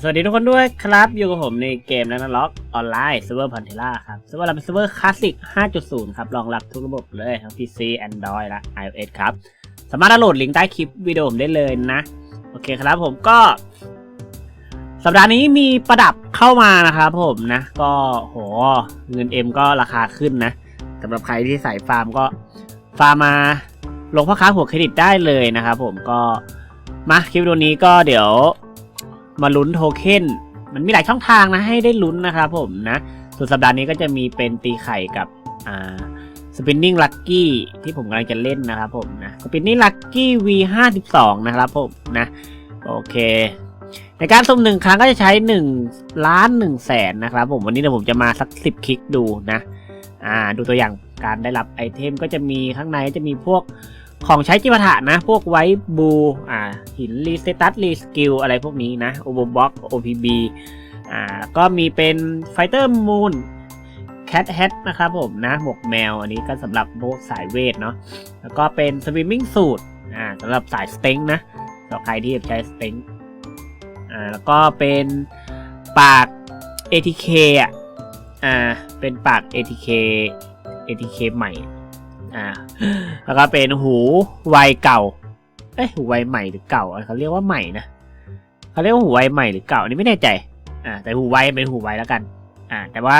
สวัสดีทุกคนด้วยครับ อยู่กับผมในเกมแล้วนะล็อกออนไลน์เซิร์ฟเวอร์พันเทล่าครับเซิร์ฟเวอร์เราเป็นเซิร์ฟเวอร์คลาสสิก 5.0 ครับรองรับทุกระบบเลยทั้ง PC Android และ iOS ครับ สามารถดาวน์โหลดลิงก์ใต้คลิปวิดีโอผมได้เลยนะ โอเคครับผมก็ สัปดาห์นี้มีประดับเข้ามานะครับผมนะ ก็โหเงินเอ็มก็ราคาขึ้นนะสำหรับใครที่ใส่ฟาร์มก็ฟาร์มมา ลงพ่อค้าหัวเครดิตได้เลยนะครับผมก็มาคลิปวิดีโอนี้ก็เดี๋ยวมาลุ้นโทเค็นมันมีหลายช่องทางนะให้ได้ลุ้นนะครับผมนะส่วนสัปดาห์นี้ก็จะมีเป็นตีไข่กับอ่าสปินนิ่งลัคกี้ที่ผมกำลังจะเล่นนะครับผมนะสปินนิ่งลัคกี้ V52 นะครับผมนะโอเค ในการสุ่มหนึ่งครั้งก็จะใช้1ล้าน1แสนนะครับผมวันนี้เดี๋ยวผมจะมาสัก 10 คลิกดูนะอ่าดูตัวอย่างการได้รับไอเทมก็จะมีข้างในจะมีพวก ของใช้จิปาถะนะ พวกไวบูอ่าหินรีสเตตัสรีสกิลอะไรพวกนี้นะโอโบบ็อกโอพีบีอ่าก็มีเป็นไฟเตอร์มูนแคทแฮทนะครับผมนะหมวกแมวอันนี้ก็สำหรับพวกสายเวทเนาะแล้วก็เป็นสวิมมิ่งสูตรอ่าสำหรับสายสเต็งนะสำหรับใครที่ใช้สเต็งอ่าแล้วก็เป็นปาก ATK อะอ่าเป็นปาก ATK ATK ใหม่ อ่าแล้วก็เป็นหูวัยเก่าเอ้ยหูวัยใหม่หรือเก่าเขาเรียกว่าใหม่นะเขาเรียกว่าหูวัยใหม่หรือเก่าอันนี้ไม่แน่ใจอ่าแต่หูวัยเป็นหูวัยแล้วกันอ่าแต่ว่า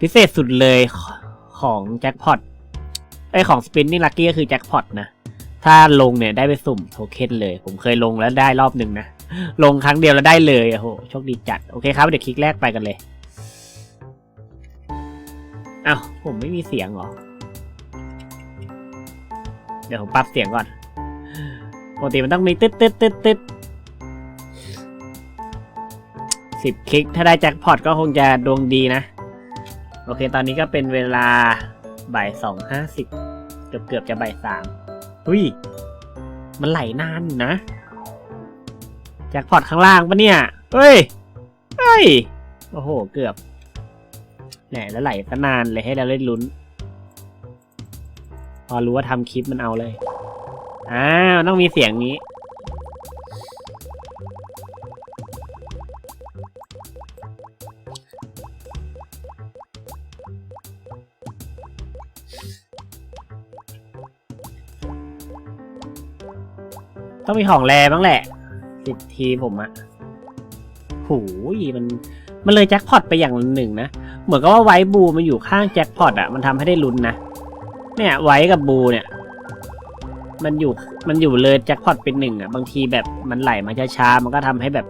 พิเศษสุดเลยของแจ็คพอตไอยของสปินนี่ลักกี้ก็คือแจ็คพอตนะถ้าลงเนี่ยได้ไปสุ่มโทเค็นเลย ผมเคยลงแล้วได้รอบหนึ่งนะลงครั้งเดียวแล้วได้เลยโอ้โหโชคดีจัดโอเคครับเดี๋ยวคลิกแรกไปกันเลยอ้าวผมไม่มีเสียงหรอ เดี๋ยวผมปรับเสียงก่อนปกติมันต้องมีตึ๊ดตึ๊ดตึ๊ดตึ๊ดสิบคลิก ถ้าได้แจ็คพอตก็คงจะดวงดีนะ โอเค ตอนนี้ก็เป็นเวลาบ่ายสองห้าสิบเกือบเกือบจะบ่ายสามอุ้ย มันไหลนานอยู่นะ แจ็คพอตข้างล่างปะเนี่ย เฮ้ย เฮ้ย โอ้โห เกือบแหนแล้วไหลซะนานเลยให้เราเล่นลุ้น พอรู้ว่าทำคลิปมันเอาเลยอ้าวต้องมีเสียงนี้ ต้องมีของแรบ้างแหละสิบทีผมอะหูยมัน มันเลยแจ็คพอตไปอย่างหนึ่งนะ เหมือนกับว่าไวบูมันอยู่ข้างแจ็คพอตอะมันทำให้ได้ลุ้นนะ เนี่ยไว้กับบูเนี่ย มันอยู่มันอยู่เลยแจ็คพอตเป็นหนึ่งอะ บางทีแบบมันไหลมาช้าๆมันก็ทำให้แบบ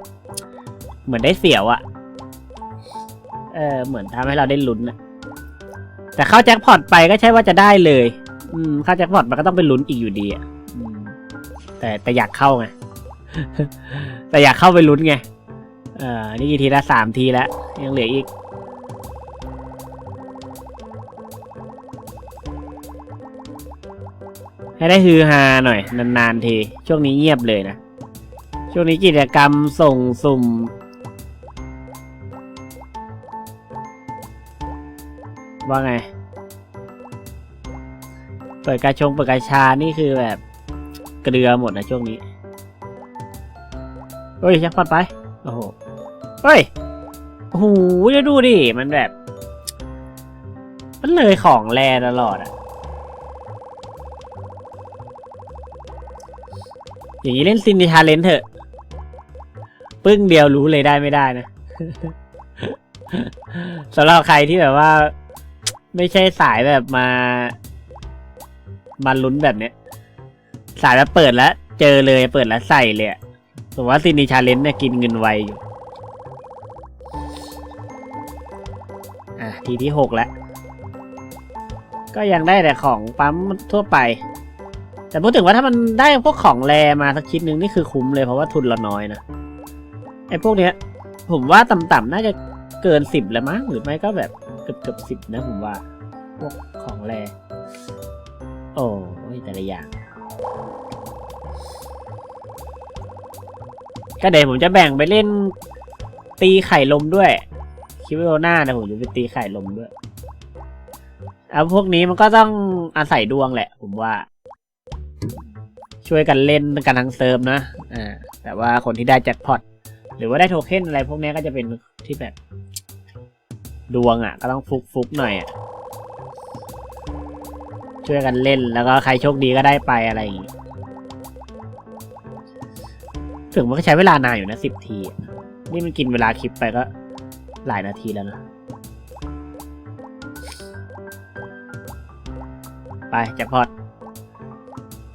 เหมือนได้เสียวอะ เออเหมือนทำให้เราได้ลุ้นอะแต่เข้าแจ็คพอตไปก็ใช่ว่าจะได้เลย อืมเข้าแจ็คพอตมันก็ต้องเป็นลุ้นอีกอยู่ดีอะแต่แต่อยากเข้าไงแต่อยากเข้าไปลุ้นไงเออนี่กี่ทีละสามทีแล้วยังเหลืออีก ให้ได้ฮือฮาหน่อย นานๆที ช่วงนี้เงียบเลยนะ ช่วงนี้กิจกรรมส่งสุ่ม ว่าไง เปิดกระชงเปิดกระชานี่คือแบบเกลือหมดนะช่วงนี้เฮ้ยชักพอดไป โอ้โห เฮ้ยโอ้โหจะดูดิ มันแบบ มันเลยของแรตลอดอะ อย่างนี้เล่นซินดิชาเลนเถอะ ปึ้งเดียวรู้เลยได้ไม่ได้นะสำหรับใครที่แบบว่า ไม่ใช่สายแบบมา มาลุ้นแบบเนี้ย สายแบบเปิดแล้ว เจอเลยเปิดแล้วใส่เลยอะผมว่าซินดิชาเลนเนี่ยกินเงินไวอยู่ อะ ทีที่หกแล้ว ก็ยังได้แต่ของปั๊มทั่วไป แต่พูดถึงว่าถ้ามันได้พวกของแรมาสักชิ้นหนึ่งนี่คือคุ้มเลยเพราะว่าทุนเราน้อยนะไอ้พวกเนี้ย ผมว่าต่ำๆน่าจะเกินสิบแล้วมั้งหรือไม่ก็แบบเกือบเกือบสิบนะผมว่า พวกของแรโอ้ยแต่ละอย่างก็เดี๋ยวผมจะแบ่งไปเล่นตีไข่ลมด้วยคิว่าหน้านะผมจะไปตีไข่ลมด้วยเอาพวกนี้มันก็ต้องอาศัยดวงแหละ ผมว่า ช่วยกันเล่นกันทั้งเซิร์ฟนะอ่าแต่ว่าคนที่ได้แจ็คพอตหรือว่าได้โทเค็นอะไรพวกนี้ก็จะเป็นที่แบบดวงอะ ก็ต้องฟุกฟุกหน่อยอะช่วยกันเล่นแล้วก็ใครโชคดีก็ได้ไปอะไรอย่างงี้ถึงมันก็ใช้เวลานานอยู่นะสิบที นี่มันกินเวลาคลิปไปก็หลายนาทีแล้วนะไปแจ็คพอต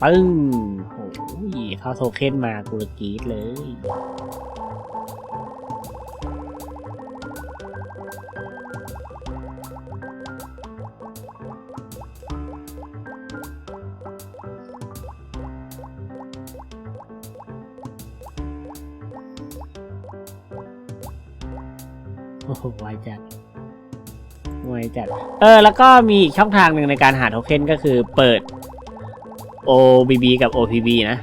ปึ้งโอ้ยเข้าโทเค็นมากูกรีดเลย โอ้โหไวจัดไวจัด เออ แล้วก็มีอีกช่องทางหนึ่งในการหาโทเค็นก็คือเปิด OBB กับ OPB นะ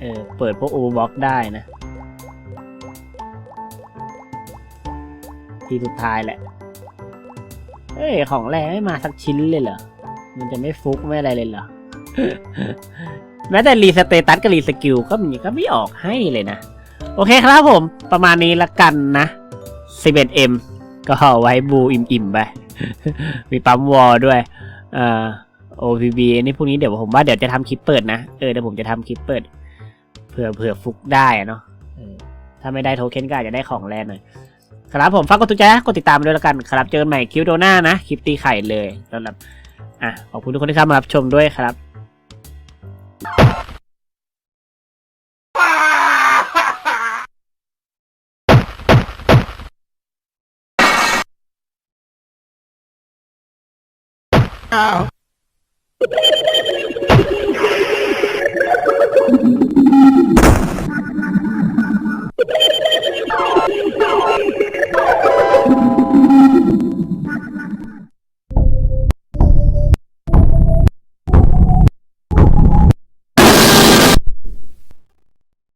เออ เปิดพวก Overbox ได้นะ ทีสุดท้ายแหละ เอ้ย ของแรงไม่มาสักชิ้นเลยเหรอ มันจะไม่ฟุกไม่อะไรเลยเหรอ แม้แต่รีสเตตัสกับรีสกิลก็มีก็ไม่ออกให้เลยนะ โอเคครับผม ประมาณนี้ละกันนะ 11M ก็ไว้บูอิ่มๆไป มีปั๊มวอลด้วย เอ่อ OPB นี่พวกนี้เดี๋ยวผมว่าเดี๋ยวจะทำคลิปเปิดนะ เออเดี๋ยวผมจะทำคลิปเปิด เผื่อเผื่อฟุกได้อะเนาะถ้าไม่ได้โทเค็นก็อาจจะได้ของแรงหน่อยครับผมฝากกดถูกใจนะกดติดตามด้วยแล้วกันครับ เจอกันใหม่คลิปโดหน้านะ คลิปตีไข่เลยสำหรับอะขอบคุณทุกคนที่เข้ามารับชมด้วยครับ Thank you.